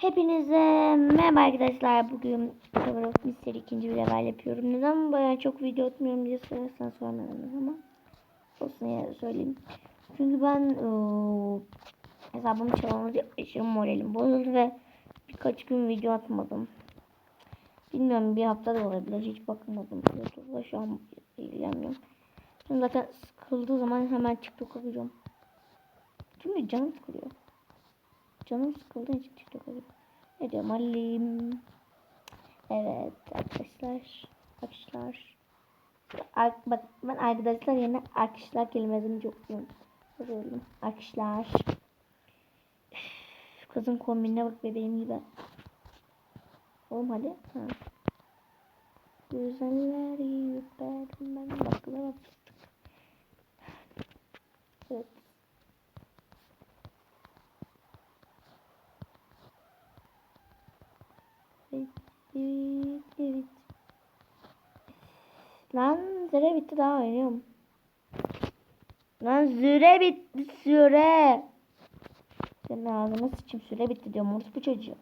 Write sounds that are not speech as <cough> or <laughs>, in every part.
Hepinize merhaba arkadaşlar. Bugün Cover of Mystery ikinci bir level yapıyorum. Neden bayağı çok video atmıyorum diye sorarsan sormadınız ama olsun ya söyleyeyim. Çünkü ben ooo, hesabımı çalınca aşırı moralim bozuldu ve birkaç gün video atmadım. Bilmiyorum bir hafta da olabilir. Hiç bakmadım. YouTube'la şu an ilgilenmiyorum. Şimdi zaten sıkıldığı zaman hemen TikTok bakacağım. Çünkü canım sıkılıyor. Canım sıkıldığı için TikTok alıyorum. Ne diyorum Halim? Evet arkadaşlar. Arkadaşlar. Ar bak ben arkadaşlar yerine arkadaşlar kelimesini çok seviyorum. Arkadaşlar. Kızın kombinine bak bebeğim gibi. Oğlum hadi. Ha. Güzeller yüperim ben baklava fıstık. Evet. Evet, evet. Lan süre bitti daha oynuyorum. Lan süre bitti süre. Senin ağzına sıçayım süre bitti diyorum. Orası bu çocuğu.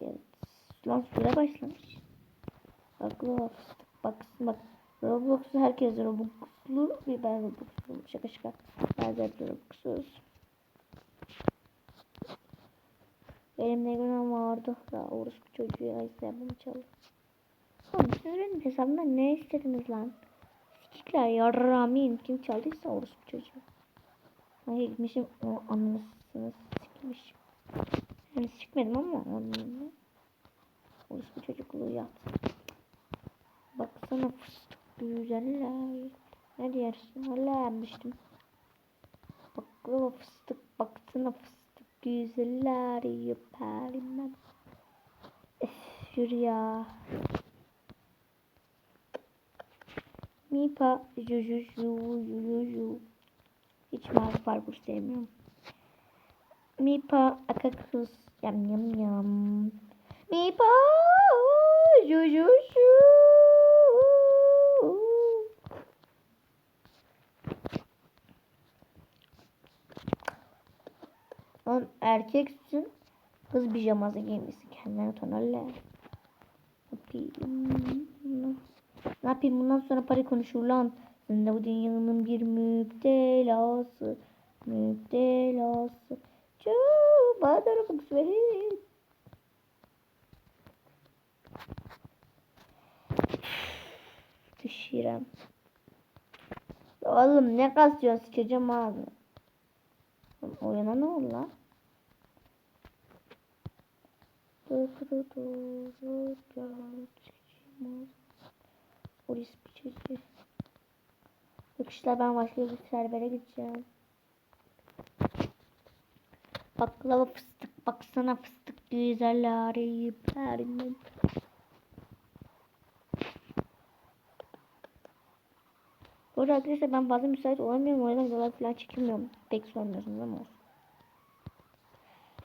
Evet. Lan süre başlamış. Aklı fıstık baksın bak. Roblox'u herkes Roblox'lu ben Roblox'lu. Şaka şaka. Bazen Roblox'uz. Benim ne günahım vardı da orospu çocuğu hesabımı çaldı. Oğlum siz benim hesabımdan ne istediniz lan? Sikikler yarramin kim çaldıysa orospu çocuğu. Hayır gitmişim o anlasınız sikmişim. Yani sikmedim ama onun orospu çocukluğu yaptı. Baksana fıstık güzeller. Ne diyorsun? Hala yapmıştım. Baklava fıstık baksana fıstık güzeller yaparım ben. Öf, yürü ya. Mipa ju ju ju ju ju. Hiç mavi parkur sevmiyorum. Mipa akakus yam yam yam. Mipa ju ju Oğlum erkeksin. Kız pijaması giymişsin. Kendine tonarla. Ne yapayım? Bundan sonra para konuşur lan. Sen de bu dünyanın bir müptelası. Müptelası. Çubuğa bak verin. Düşürem. Oğlum ne kasıyorsun sıçacağım ağzını. Oyuna ne oldu lan? Polis çocuğu. Bakışlar ben başka bir servere gideceğim. Baklava fıstık baksana fıstık güzeller yiyelim. Bu arada arkadaşlar ben fazla müsait olamıyorum. O yüzden videolar falan çekilmiyorum. Pek sormuyorsunuz ama.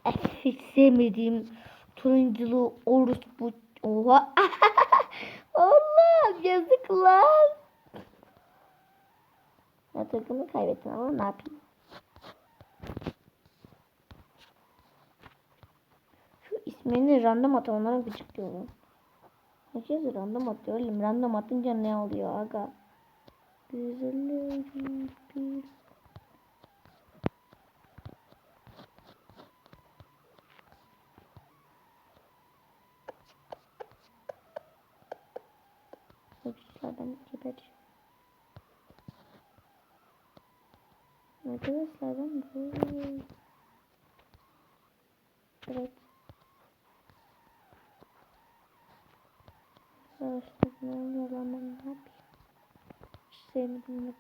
Eh, hiç sevmediğim turunculu orospu. Oha. <laughs> Allah yazık lan. Ya takımı kaybettim ama ne yapayım. Şu ismini random at onlara gıcık diyorum. Herkes random atıyor. Random atınca ne oluyor aga? Güzeller bir Arkadaşlar ben gebereceğim. Arkadaşlar ben bu Evet. Arkadaşlar ne yalan ben ne yapayım? Sevmedim.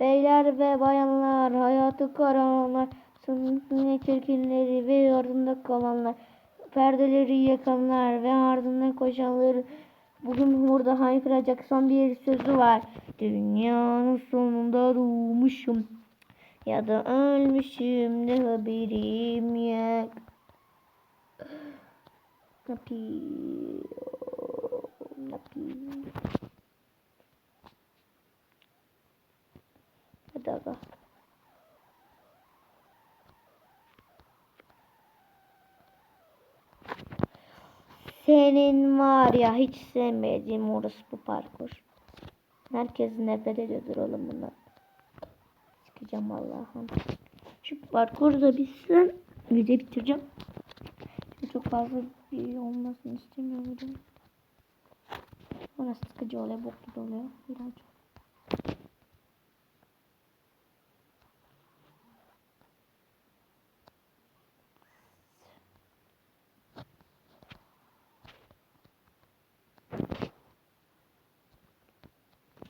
Beyler ve bayanlar, hayatı karanlar, sınıfın çirkinleri ve ardında kalanlar, perdeleri yakanlar ve ardından koşanlar, bugün burada haykıracak son bir sözü var. Dünyanın sonunda doğmuşum ya da ölmüşüm de haberim yok. Ne yapayım? Hadi aga. Senin var ya hiç sevmediğim orası bu parkur. Herkes nefret ediyordur oğlum bundan. Sıkacağım Allah'ım. Şu parkur da bitsin. Video bitireceğim. Çok fazla bir olmasını istemiyorum. Orası sıkıcı oluyor, bok gibi oluyor. İğrenç.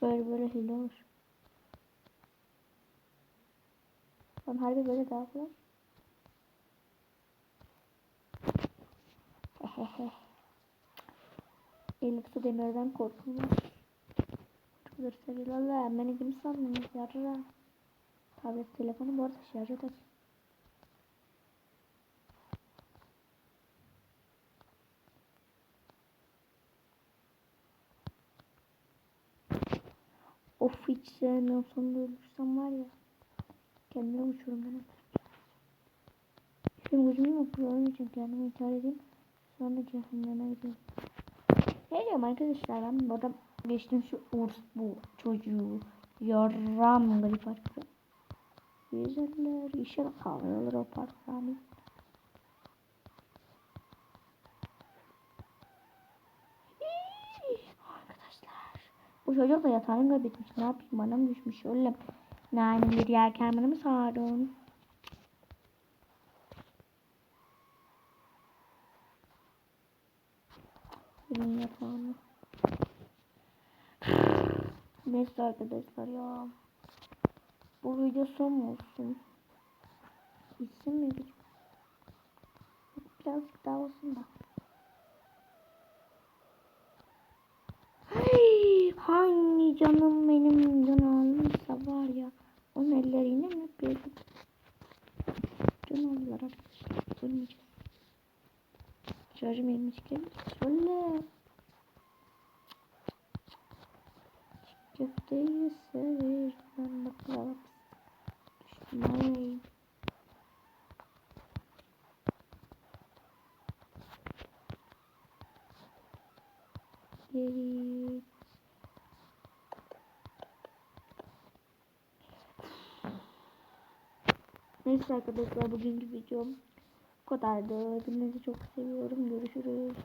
Böyle böyle hile olur. Lan harbi böyle daha kolay. Hehehe. <laughs> Elif su demirden korkulmaz. Çocukları seviyorlar. Beni kim sandınız yarra. Tablet telefonu bu arada şarjı da Of hiç sevmiyorum. Sonunda ölürsem var ya. Kendime uçurum ben. Şimdi gücüm yok. Onun için kendimi intihar edeyim. Sonra cehenneme gideyim. Ne diyorum arkadaşlar ben burada geçtim şu urs bu çocuğu. Yarram garip parkı. Güzeller. İnşallah kalmıyorlar o park yani. Arkadaşlar. Bu çocuk da yatağını kaybetmiş. Ne yapayım bana mı düşmüş öyle. Naneleri yerken bana mı sağırdın? Benim yatağımı. Neyse arkadaşlar ya. Bu video son olsun? Gitsin mi? Birazcık daha olsun da. Ay, hangi canım benim can almışsa var ya. Onun elleriyle mi öpüyordum? Can aldılar arkadaşlar. Ölmeyeceğiz. Şarjım 22 geldi. Söyle. Köfteyi severim. Ben baklava düşman. Geri. Neyse arkadaşlar bugünkü videom bu kadardı. Hepinizi çok seviyorum. Görüşürüz.